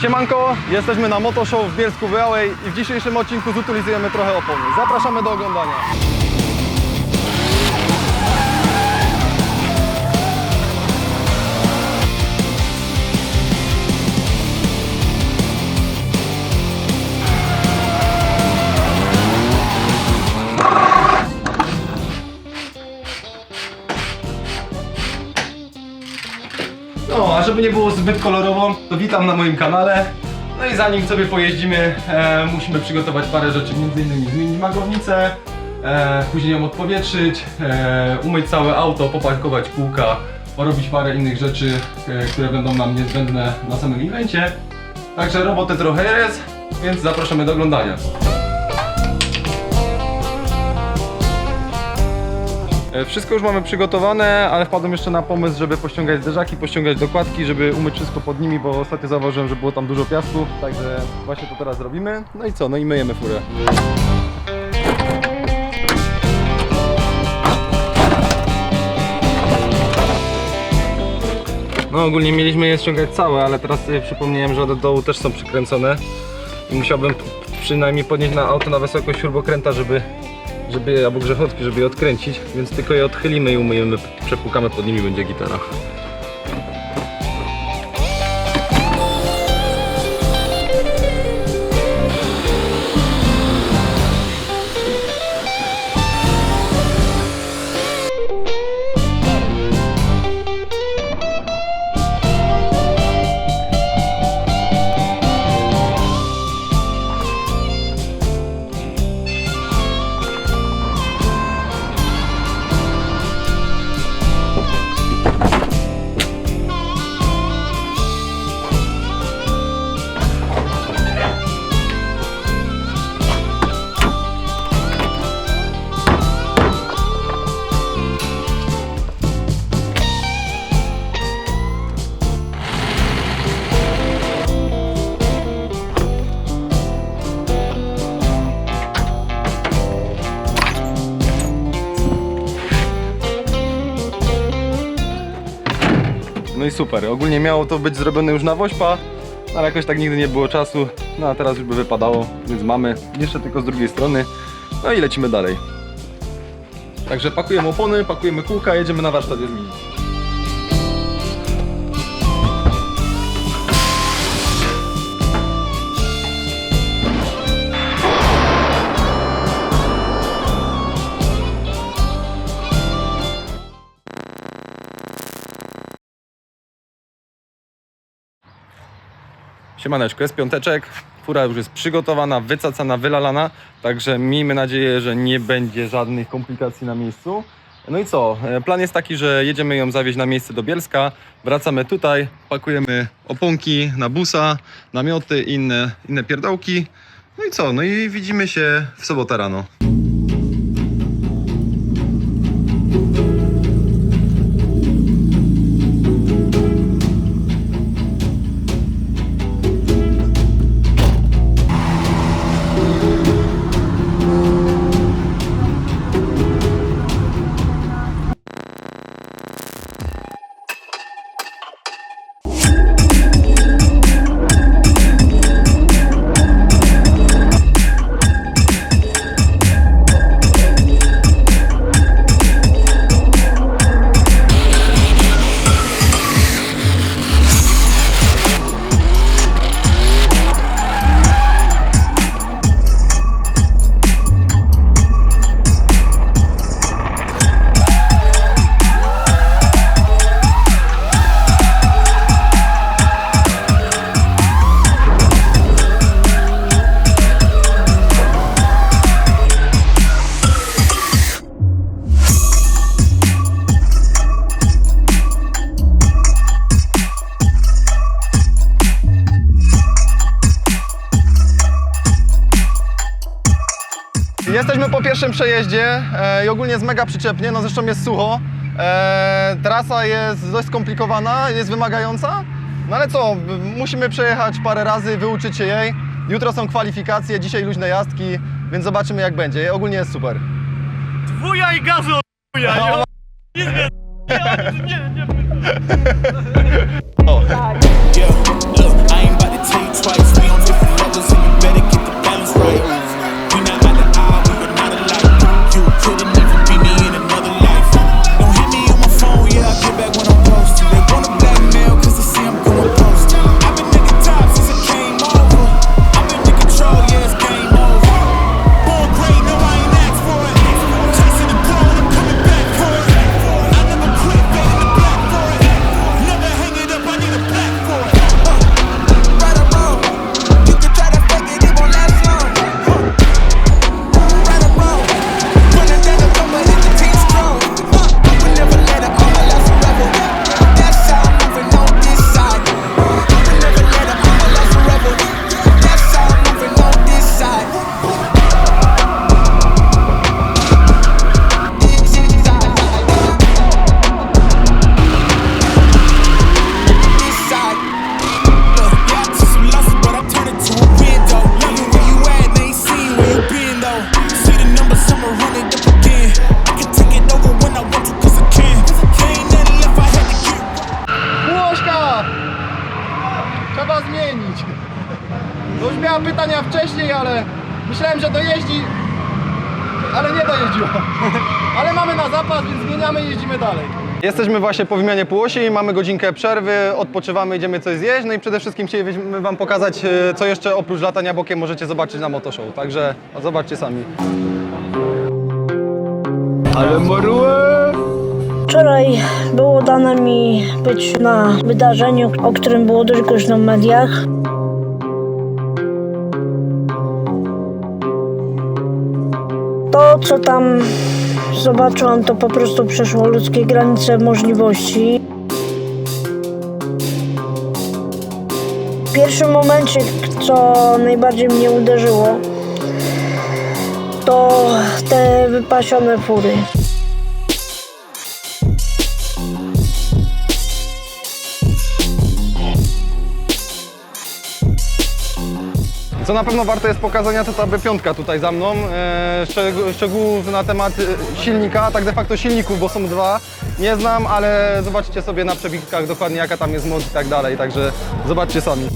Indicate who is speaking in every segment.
Speaker 1: Siemanko, jesteśmy na Motoshow w Bielsku Białej i w dzisiejszym odcinku zutylizujemy trochę opony. Zapraszamy do oglądania. No, a żeby nie było zbyt kolorowo, to witam na moim kanale. No i zanim sobie pojeździmy, e, musimy przygotować parę rzeczy, m.in. zmienić magownicę, e, później ją odpowietrzyć, e, umyć całe auto, poparkować kółka, porobić parę innych rzeczy, e, które będą nam niezbędne na samym evencie. Także roboty trochę jest, więc zapraszamy do oglądania. Wszystko już mamy przygotowane, ale wpadłem jeszcze na pomysł, żeby pościągać zderzaki, pościągać dokładki, żeby umyć wszystko pod nimi, bo ostatnio zauważyłem, że było tam dużo piasku, także właśnie to teraz robimy. No i co, no i myjemy furę. No ogólnie mieliśmy je ściągać całe, ale teraz sobie przypomniałem, że od dołu też są przykręcone i musiałbym przynajmniej podnieść na auto na wysokość śrubokręta, żeby żeby, albo grzechotki, żeby je odkręcić, więc tylko je odchylimy i umyjemy, przepłukamy pod nimi, będzie gitara. Super, ogólnie miało to być zrobione już na woźpa, ale jakoś tak nigdy nie było czasu, no a teraz już by wypadało, więc mamy jeszcze tylko z drugiej strony, no i lecimy dalej. Także pakujemy opony, pakujemy kółka, jedziemy na warsztat zmienić. Siemaneczko, jest piąteczek, fura już jest przygotowana, wycacana, wylalana, także miejmy nadzieję, że nie będzie żadnych komplikacji na miejscu. No i co, e, plan jest taki, że jedziemy ją zawieźć na miejsce do Bielska, wracamy tutaj, pakujemy oponki na busa, namioty, inne, inne pierdołki. No i co, no i widzimy się w sobotę rano. Pierwszym przejeździe e, i ogólnie jest mega przyczepnie, no zresztą jest sucho. E, trasa jest dość skomplikowana, jest wymagająca, no ale co, musimy przejechać parę razy, wyuczyć się jej. Jutro są kwalifikacje, dzisiaj luźne jazdki, więc zobaczymy jak będzie. Ogólnie jest super.
Speaker 2: Wuja i gazu od wuja,
Speaker 1: No,
Speaker 2: nie? Nie, nie, nie, nie, nie.
Speaker 3: Ain't about to tell you
Speaker 1: na więc zmieniamy i jeździmy dalej. Jesteśmy właśnie po wymianie półosi, mamy godzinkę przerwy, odpoczywamy, idziemy coś zjeść, no i przede wszystkim chcielibyśmy Wam pokazać, e, co jeszcze oprócz latania bokiem możecie zobaczyć na Motoshow, także zobaczcie sami. Ale morue!
Speaker 3: Wczoraj było dane mi być na wydarzeniu, o którym było dość głośno w mediach. To, co tam zobaczyłam, to po prostu przeszło ludzkie granice możliwości. W pierwszym momencie, co najbardziej mnie uderzyło, to te wypasione fury.
Speaker 1: Co na pewno warte jest pokazania, to ta B5 tutaj za mną. E, szczeg- szczegółów na temat e, silnika, tak de facto silników, bo są dwa. Nie znam, ale zobaczcie sobie na przebitkach dokładnie jaka tam jest moc i tak dalej, także zobaczcie sami.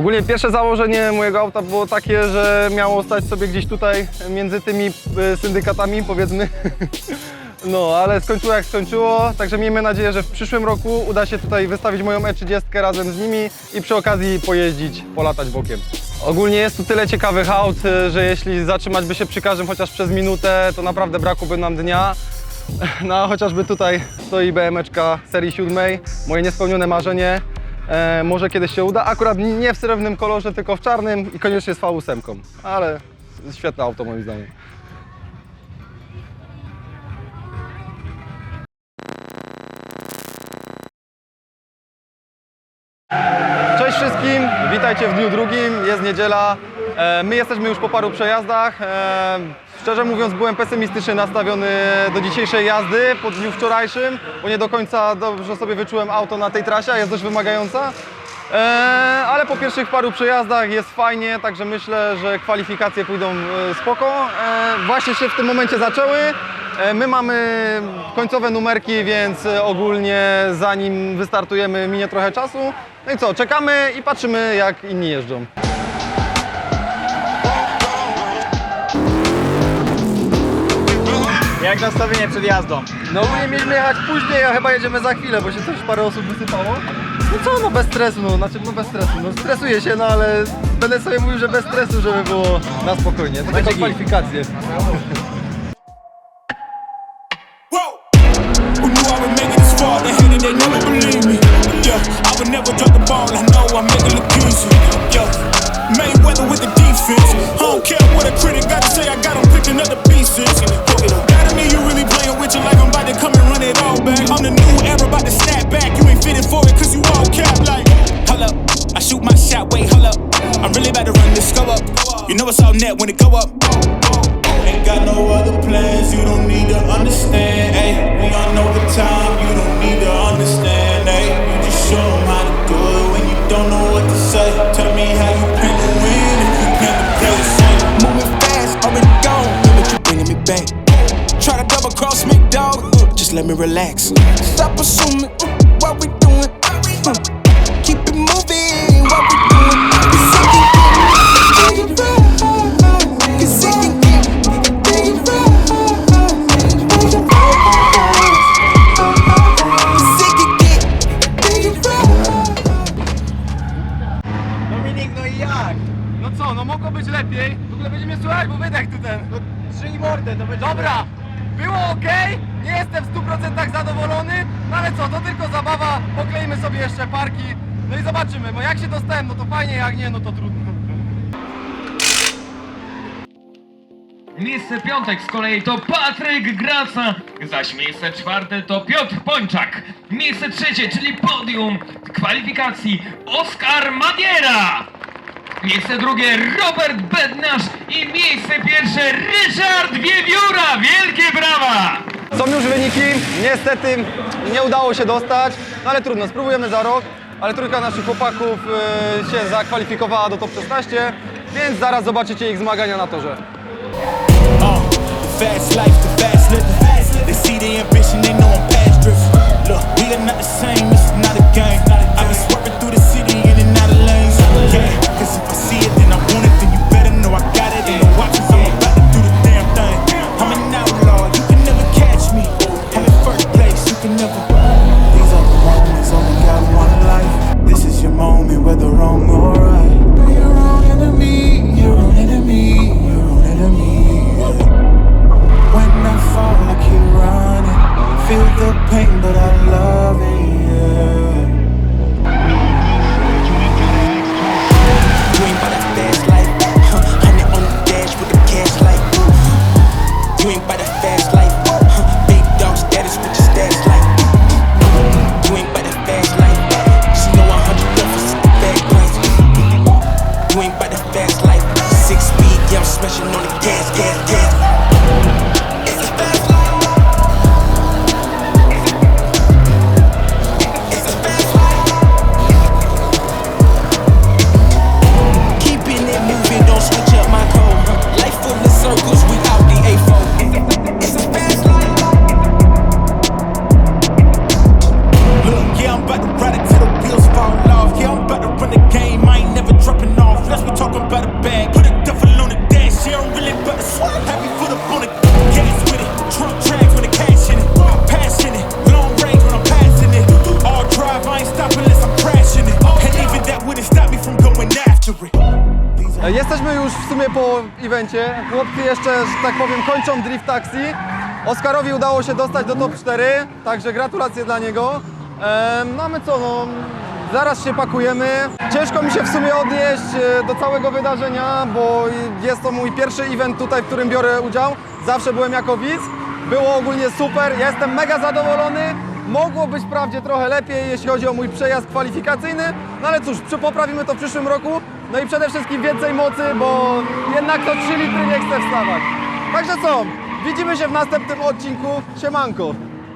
Speaker 1: Ogólnie pierwsze założenie mojego auta było takie, że miało stać sobie gdzieś tutaj między tymi e, syndykatami, powiedzmy. No, ale skończyło jak skończyło, także miejmy nadzieję, że w przyszłym roku uda się tutaj wystawić moją E30 razem z nimi i przy okazji pojeździć, polatać bokiem. Ogólnie jest tu tyle ciekawych aut, e, że jeśli zatrzymać by się przy każdym chociaż przez minutę, to naprawdę brakłoby nam dnia. No, a chociażby tutaj stoi BMeczka serii 7, moje niespełnione marzenie. E, może kiedyś się uda. Akurat nie w srebrnym kolorze, tylko w czarnym i koniecznie z V8. Ale świetne auto moim zdaniem. Cześć wszystkim, witajcie w dniu drugim, jest niedziela. E, My jesteśmy już po paru przejazdach. E, Szczerze mówiąc byłem pesymistycznie nastawiony do dzisiejszej jazdy po dniu wczorajszym, bo nie do końca dobrze sobie wyczułem auto na tej trasie, jest dość wymagająca. E, Ale po pierwszych paru przejazdach jest fajnie, także myślę, że kwalifikacje pójdą spoko. Właśnie się w tym momencie zaczęły. My mamy końcowe numerki, więc ogólnie zanim wystartujemy minie trochę czasu. No i co, czekamy i patrzymy jak inni jeżdżą.
Speaker 2: Jak nastawienie przed jazdą?
Speaker 1: No ogólnie mieliśmy jechać później, a chyba jedziemy za chwilę, bo się coś parę osób wysypało. No co, no bez stresu, no znaczy no bez stresu, no stresuję się, no ale będę sobie mówił, że bez stresu, żeby było na spokojnie. To
Speaker 2: Będzie
Speaker 1: tylko kwalifikacje.
Speaker 4: I would never I would drop the ball. I know I make it look let me relax. Stop assuming what we
Speaker 1: co,
Speaker 2: to
Speaker 1: tylko zabawa, poklejmy sobie jeszcze parki, no i zobaczymy, bo jak się dostałem, no to fajnie, jak nie, no to trudno.
Speaker 5: Miejsce piątek z kolei to Patryk Graca, zaś miejsce czwarte to Piotr Pończak. Miejsce trzecie, czyli podium kwalifikacji Oskar Madiera. Miejsce drugie Robert Bednarz i miejsce pierwsze Ryszard Wiewióra. Wielkie brawa!
Speaker 1: Są już wyniki, Niestety nie udało się dostać, no ale trudno, spróbujemy za rok. Ale trójka naszych chłopaków e, się zakwalifikowała do top 16, więc zaraz zobaczycie ich zmagania na torze.
Speaker 4: Look,
Speaker 1: Po evencie. Chłopcy jeszcze, że tak powiem, kończą drift taxi. Oskarowi udało się dostać do top 4, także gratulacje dla niego. No a my co, no, zaraz się pakujemy. Ciężko mi się w sumie odnieść e, do całego wydarzenia, bo jest to mój pierwszy event tutaj, w którym biorę udział. Zawsze byłem jako widz. Było ogólnie super, jestem mega zadowolony. Mogło być wprawdzie trochę lepiej, jeśli chodzi o mój przejazd kwalifikacyjny, no ale cóż, poprawimy to w przyszłym roku. No i przede wszystkim więcej mocy, bo jednak to 3 litry nie chce wstawać. Także co? Widzimy się w następnym odcinku. Siemanko!